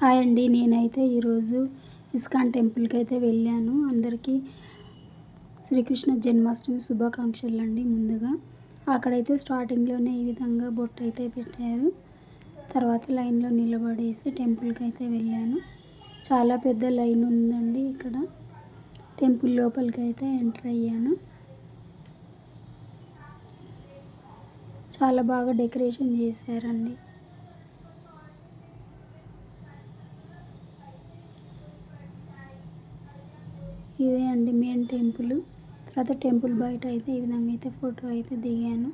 Hi అండి నేనైతే ఈరోజు ఇస్కాన్ టెంపుల్కి అయితే వెళ్ళాను. అందరికీ శ్రీకృష్ణ జన్మాష్టమి శుభాకాంక్షలు అండి ముందుగా. అక్కడైతే స్టార్టింగ్లోనే ఈ విధంగా బొట్టు అయితే పెట్టారు. తర్వాత లైన్లో నిలబడేసి టెంపుల్కి అయితే వెళ్ళాను. చాలా పెద్ద లైన్ ఉందండి ఇక్కడ. టెంపుల్ లోపలికి అయితే ఎంటర్ అయ్యాను. చాలా బాగా డెకరేషన్ చేశారండి. ఇదే అండి మెయిన్ టెంపుల్ తర్వాత టెంపుల్ బయట అయితే ఈ విధంగా అయితే ఫోటో అయితే దిగాను.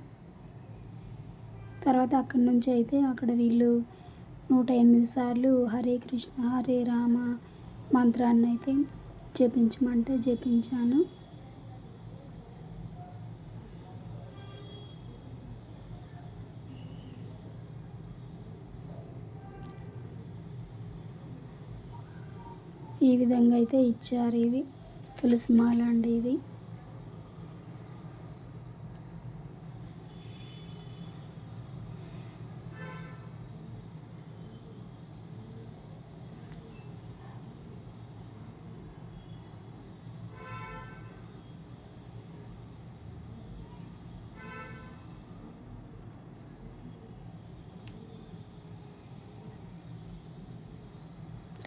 తర్వాత అక్కడి నుంచి అయితే అక్కడ వీళ్ళు నూట ఎనిమిది సార్లు హరే కృష్ణ హరే రామ మంత్రాన్ని అయితే జపించమంటే జపించాను. ఈ విధంగా అయితే ఇచ్చారు ఇది తులసి మాల అండి ఇది.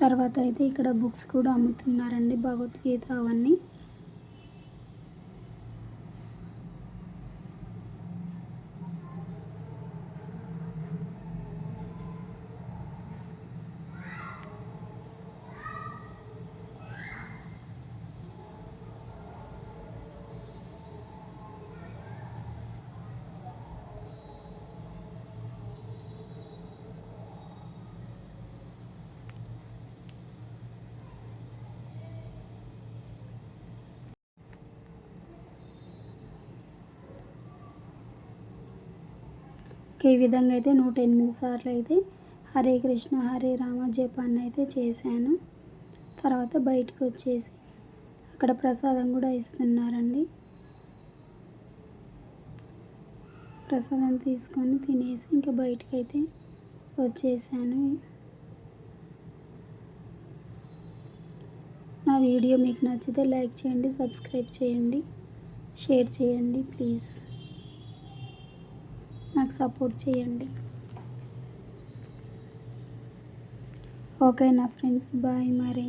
తర్వాత అయితే ఇక్కడ బుక్స్ కూడా అమ్ముతున్నారండి భగవద్గీత అవన్నీ. ఈ విధంగా అయితే నూట ఎనిమిది సార్లు అయితే హరే కృష్ణ హరే రామ జపాన్ని అయితే చేశాను. తర్వాత బయటకు వచ్చేసి అక్కడ ప్రసాదం కూడా ఇస్తున్నారండి. ప్రసాదం తీసుకొని తినేసి ఇంకా బయటకు అయితే వచ్చేసాను. నా వీడియో మీకు నచ్చితే లైక్ చేయండి సబ్స్క్రైబ్ చేయండి షేర్ చేయండి ప్లీజ్. నాకు సపోర్ట్ చేయండి. ఓకే నా ఫ్రెండ్స్ బాయ్ మరి.